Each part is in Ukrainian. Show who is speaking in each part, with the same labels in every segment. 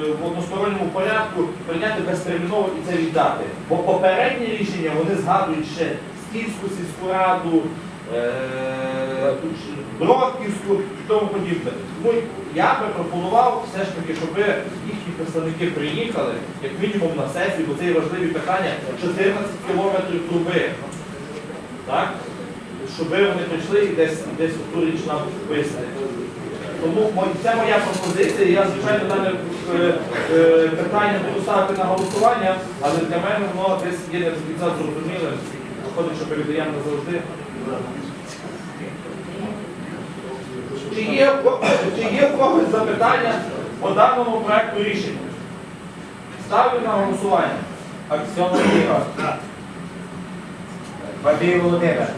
Speaker 1: в односторонньому порядку прийняти безтерміново і це віддати. Бо попередні рішення вони згадують ще Стільську сільську раду, е, Бродківську і тому подібне. Тому я би пропонував все ж таки, щоб їхні представники приїхали, як мінімум на сесію, бо це є важливі питання 14 кілометрів труби. Так? Щоб вони прийшли і десь, десь ту річ нам пояснити. Тому це моя пропозиція. Я, звичайно, дане е, е, питання буду ставити на голосування, але для мене воно десь є не до кінця зрозумілим. Виходить, що передаємо назавжди. Чи є, чи є в когось запитання по даному проекту рішення? Ставлю на голосування.
Speaker 2: Аксьонов Ігор. Бабій Володимир.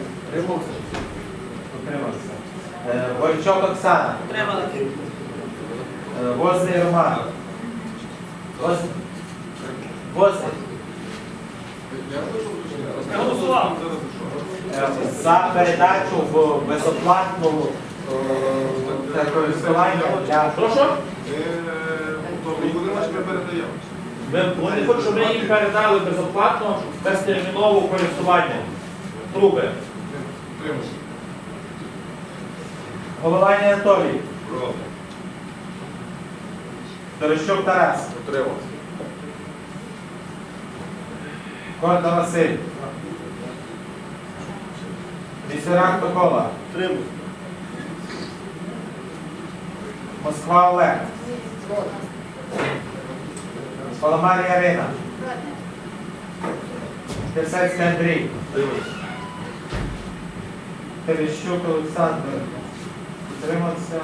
Speaker 2: Утримався. Е, Бойчок Оксана.
Speaker 3: Треба
Speaker 2: Е, Возний Роман. Воз- Возний.
Speaker 3: голосував.
Speaker 2: Е, За передачу в безоплатну е, користування для
Speaker 1: Прошу?
Speaker 4: Ми передаємо.
Speaker 1: Ми- Вони хочуть, щоб ми їм передали безоплатно, безтерміново користування. Труби.
Speaker 4: Тримаємо.
Speaker 2: Головання Анатолій.
Speaker 4: Проти.
Speaker 2: Дорощук Тарас.
Speaker 4: Утримався.
Speaker 2: Корда Василь. Вісерак Микола.
Speaker 4: Тримаємо.
Speaker 2: Москва Олег. Паламар Ярина. Терсецький Андрій. Терещук Олександр. Утримався.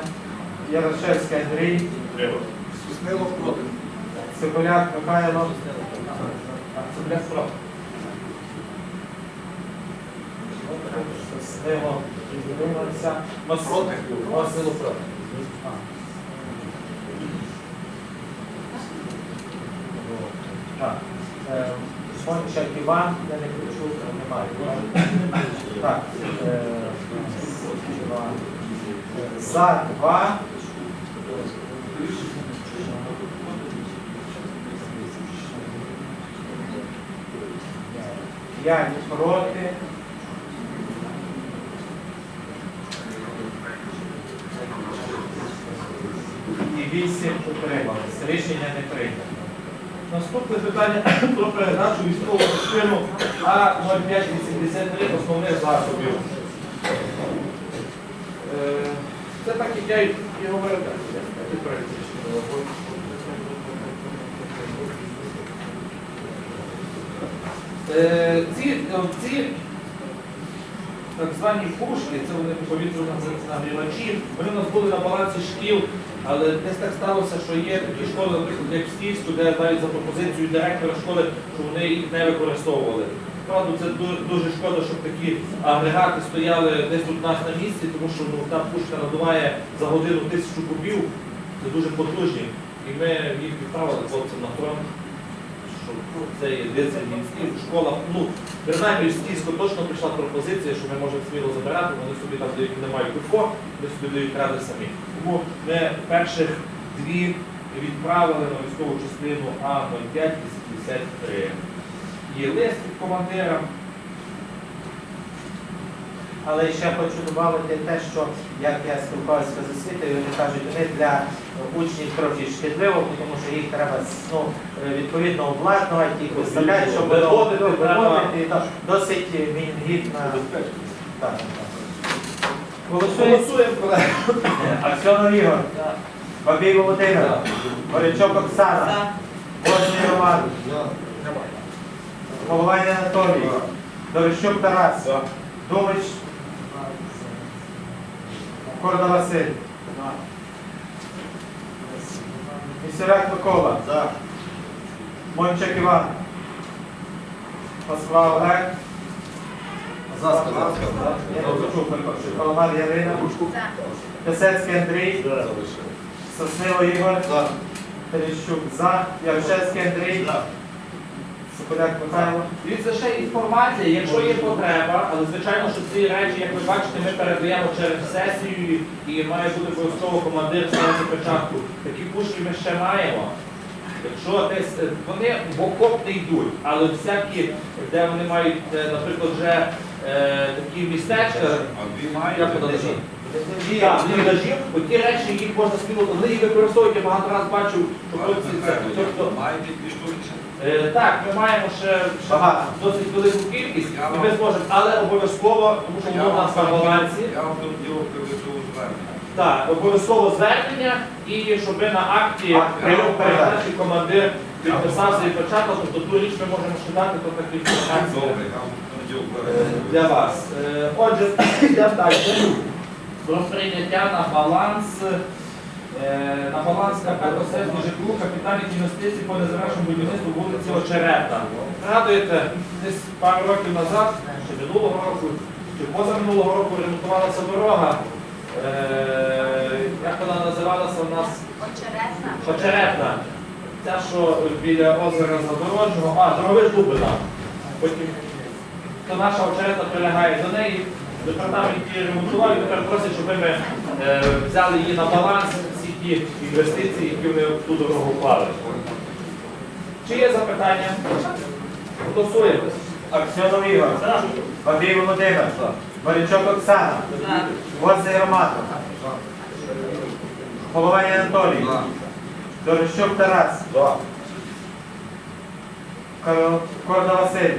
Speaker 2: Ярошевський Андрій.
Speaker 4: Суснилов проти.
Speaker 2: Цибуляк Михайло.
Speaker 1: Це для справ.
Speaker 2: Соснило. Утримався.
Speaker 1: Проти. Масило проти.
Speaker 2: Так. Е, Сончак Іван, я не почув, немає. Так. е, Іван. За два. П'ять проти. І вісім утрималися. Рішення не прийнято.
Speaker 1: Наступне питання про передачу військового частину А0583 основних засобів. Е, Це так, і я і проект. Е, Ці, е, ці так звані пушки, це вони повітряно-нагрівачі, вони у нас були на балансі шкіл, але десь так сталося, що є такі школи, наприклад, як в Стільську, де навіть за пропозицією директора школи, що вони їх не використовували. Правда, це дуже шкода, щоб такі агрегати стояли десь тут нас на місці, тому що ну, та пушка надуває за годину тисячу кубів, це дуже потужні. І ми їх відправили хлопцям на фронт що це є децентралізація в школах. Ну, принаймні в Стільську точно прийшла пропозиція, що ми можемо сміло забирати, вони собі там дають, не мають кутко, вони собі дають ради самі. Тому ми перших дві відправили на військову частину А0583. Є лист від командира.
Speaker 2: Але ще хочу додати те, що як я спілкувався з освітою, вони кажуть, вони для учнів трохи шкідливо, тому що їх треба ну, відповідно обладнувати, їх виставляти, щоб
Speaker 1: виводити.
Speaker 2: ну, Досить мінгідна. Так. Голосуємо.
Speaker 1: Колеги.
Speaker 2: Аксьонов Ігор. Бабій Володимир. Горячок Оксана. Возний Роман. Головань Анатолій. Дорощук Тарас. Думич. Корда Василь. Місірак Микола. Мончак Іван. Я не. Паламар Ярина. Писецький Андрій. Соснило Ігор. Терещук за. Ярошевський Андрій. Соколяк Михайло.
Speaker 1: Дивіться, ще інформація, якщо є потреба, але звичайно, що ці речі, як ви бачите, ми передаємо через сесію і має бути обов'язково командир ставити печатку. Такі пушки ми ще маємо. Якщо десь е, вони в окоп не йдуть, але всякі, де вони мають, е, наприклад, вже е, такі містечка, як називається? Так, оті речі їх можна сміло, вони їх використовують, я багато разів бачив, що хлопці це. Тобто,
Speaker 3: дві штуки?
Speaker 1: Е, Так, ми маємо ще, ще
Speaker 2: Багато.
Speaker 1: досить велику кількість, і ми зможемо, але обов'язково, тому що воно в нас на балансі.
Speaker 3: Я вам тут діло приведу звернення.
Speaker 1: Так, обов'язково звернення, і щоб ви на акті
Speaker 2: Акт прийому
Speaker 1: передачі командир підписав свій початок, тобто ту річ ми можемо ще дати, то такі інформації
Speaker 3: Добре, я вам тут діло
Speaker 1: е,
Speaker 3: приведу.
Speaker 1: для вас. Е, Отже, йдемо далі. Про прийняття на баланс на баланс КП «Косельське житло капітальних інвестицій по незавершеному будівництву вулиці Очерета. Згадуєте, десь пару років назад, чи минулого року, чи позаминулого року ремонтувалася дорога. Е, Як вона називалася у нас?
Speaker 5: Очеретна.
Speaker 1: Очеретна. Ця, що біля озера Задорожнього, а, Дроговиш Дубина. Потім то наша очерета прилягає до неї. Департамент її ремонтував і тепер просить, щоб ми е, взяли її на баланс ті інвестиції, які вони в ту дорогу вклали. Чи є запитання? Голосуємо.
Speaker 2: Аксьонов Ігор. Бабій Володимир. Борячок Оксана. Возний Роман. Головань Анатолій. Дорощук Тарас. Корда Василь.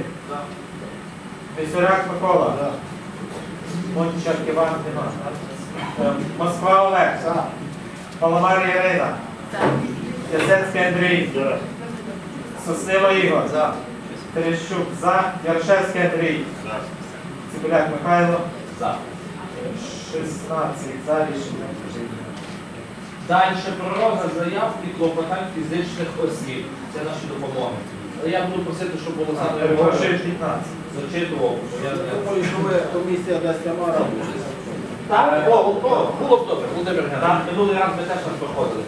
Speaker 2: Місюрак Микола. Мончак Іван Діма. Е, Москва Олег. Паламар Ірина. Ясенський Андрій. Соснила Ігор. Терещук за. Ярошевський Андрій. Цибуляк Михайло.
Speaker 1: За.
Speaker 2: 16 за рішення.
Speaker 1: Далі про розгляд заяв і клопотань фізичних осіб. Це наші допомоги. Але я буду просити, щоб
Speaker 2: Перепрошую, 15.
Speaker 1: зачитував. я
Speaker 6: Думаю, що ви комісія дасть Тамара.
Speaker 1: Так, о, о, було б добре, Володимир Геннадійович. Минулий раз ми теж так проходили.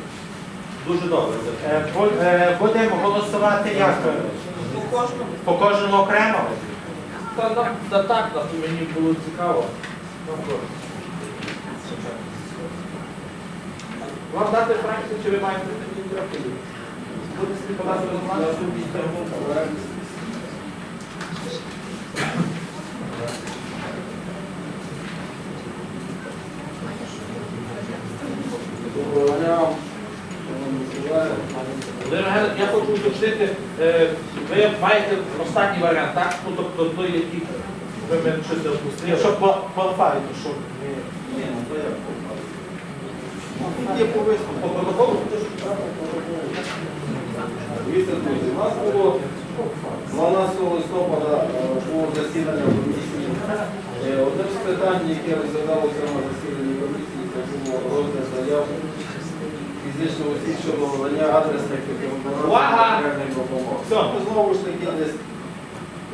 Speaker 1: Дуже добре.
Speaker 2: Е, бу- е, Будемо голосувати як? По кожному окремо?
Speaker 1: Та, та, та так, та, мені було цікаво. Добре. Вам дати фракцію, чи ви маєте такі трохи? Буде собі подати результат?
Speaker 6: Доброго дня. шановні колеги.
Speaker 1: Володимир Геннадійович, уточнити, е, ви маєте останній варіант, так? Ну, тобто той, який ви мене щось не впустили.
Speaker 2: Якщо по, по алфавіту, що?
Speaker 6: Ні, ну то як? Ну, тут є по висновку.
Speaker 1: По протоколу?
Speaker 6: Дивіться, друзі, у нас було 12 листопада е, було засідання комісії. Е, Одне з питань, яке розглядалося на засіданні комісії, це було розгляд заяв фізичного осіб щодо надання адресних
Speaker 1: Увага!
Speaker 6: матеріальних Ми знову ж таки десь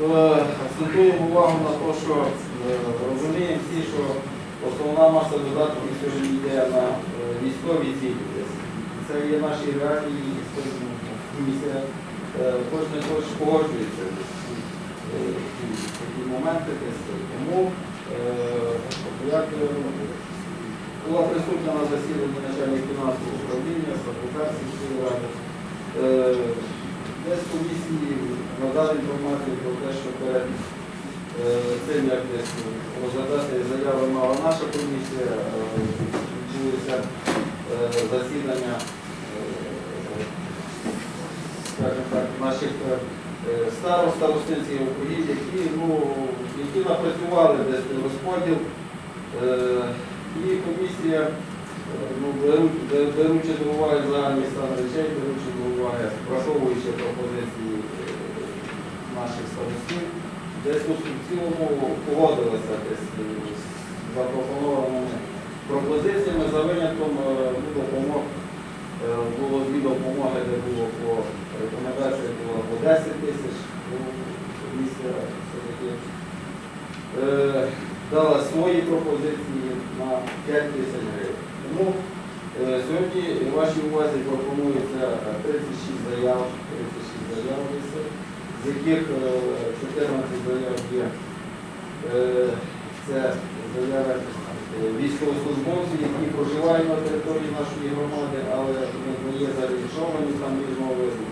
Speaker 6: е, акцентуємо увагу на те, що е, розуміємо всі, що основна маса додатків сьогодні йде на е, військові цілі. Це є наші реалії, і комісія кожен теж погоджується такі моменти. Тому як була присутня на засіданні начальник фінансового управління, секретар сільської ради. Десь комісії надали інформацію про те, що перед е, цим, як десь розглядати заяви мала наша комісія, е, відбулися е, засідання, так, наших е, е, старост, старостинських округів, які, ну, які напрацювали десь розподіл. І комісія, е, ну, беручи до уваги загальний стан речей, беручи до уваги, враховуючи пропозиції е, наших старостів, десь у цілому погодилися десь з запропонованими пропозиціями за винятком е, ну, допомог. Було дві допомоги, де було по рекомендації було по 10 тисяч, ну, комісія все-таки дала свої пропозиції на 5 тисяч гривень. Тому е, сьогодні вашій увазі пропонується 36 заяв, 36 заяв, з яких е, 14 заяв є. Е, Це заяви е, військовослужбовців, які проживають на території нашої громади, але не є зареєстровані там різного виду.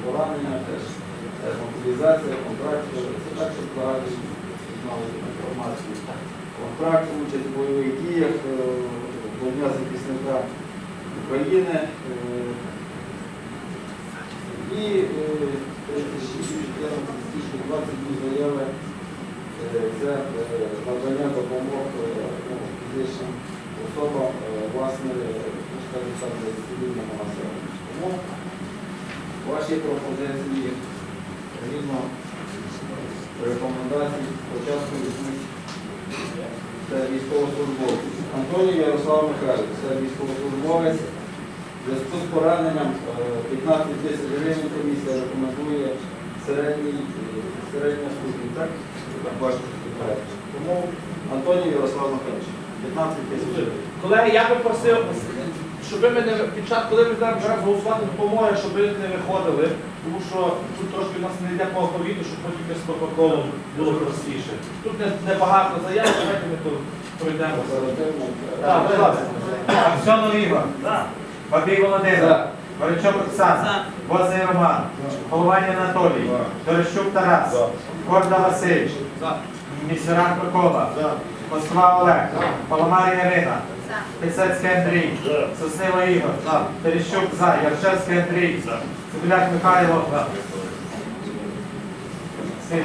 Speaker 6: реалізація контракту, це так, щоб багато знали інформацію. Контракт, участь в бойових діях, е, Дня захисника України. е, І е, 20 днів заяви е, це е, надання допомог е, ну, фізичним особам, е, власне, е, цивільного населення. Тому ваші пропозиції згідно рекомендацій спочатку візьмуть це військовослужбовець. Антоній Ярослав Михайлович, це військовослужбовець. Зв'язку з пораненням е, 15 тисяч гривень комісія рекомендує середній, е, середня ступінь, так? Тому Антоній Ярослав Михайлович, 15 тисяч гривень.
Speaker 1: Колеги, я би просив, щоб ви мене під час, коли ми зараз голосувати допомоги, щоб ви не виходили, тому що тут трошки у нас не йде по алфавіту, щоб потім з протоколом було простіше. Тут не, небагато заяв, давайте ми тут пройдемо. Так, будь ласка.
Speaker 2: Аксьонов Ігор. Бабій Володимир. Горячок Оксана. Возний Роман. Голованя Анатолій. Дорощук Тарас. Корда Василь. Місюрак Микола. Москва Олег. Паламар Ярина. Писецький Андрій. Соснила Ігор. Терещук За. Яршевський Андрій. Цибуляк Михайло.
Speaker 6: Е,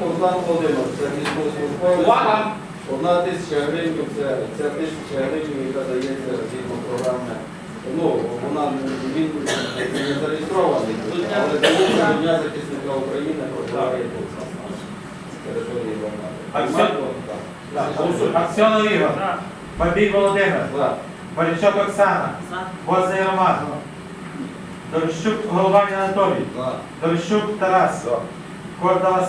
Speaker 6: Богдан Володимирович, це військовослужбовець. Одна тисяча гривень, це, це тисяча гривень, яка дається згідно програми. Ну, вона він не зареєстрований, але до Дня захисника України нас території громади.
Speaker 2: Аксьон-
Speaker 6: Баймак Богдан.
Speaker 1: Голосуємо.
Speaker 2: Аксьонов Ігор. Бабій Володимир.
Speaker 6: За.
Speaker 2: Оксана. Возний Роман. Дорощук Голованя Анатолій. Дорощук Тарас. Корда Василь.